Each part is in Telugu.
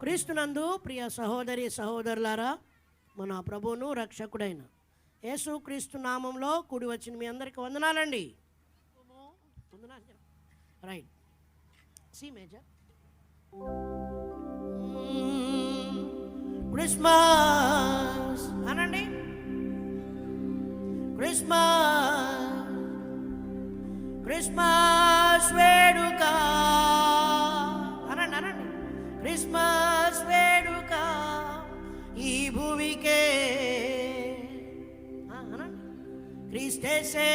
క్రీస్తునందు ప్రియ సహోదరి సహోదరులారా మన ప్రభువును రక్షకుడైన యేసు క్రీస్తు నామంలో కూడి వచ్చిన మీ అందరికీ వందనాలండి. రైట్. C major. క్రిస్మస్. అనండి. క్రిస్మస్. క్రిస్మస్. రిస్తేసే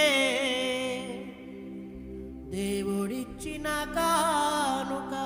దేవుడిచ్చిన కానుకా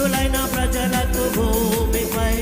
प्रजलक भूमि पै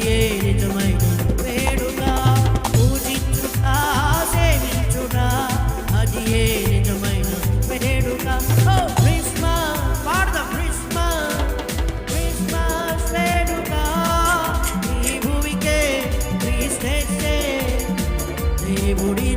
ప్రభుయే నిజమైన వేడుగా పూజించుతా సేవించుడా అది ఏ నిజమైన వేడుగా క్రిస్మస్ పాడద క్రిస్మస్ క్రిస్మస్ వేడుగా ఈ భూమికే క్రీస్తే దేవుడి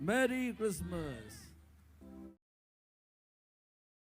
Merry Christmas.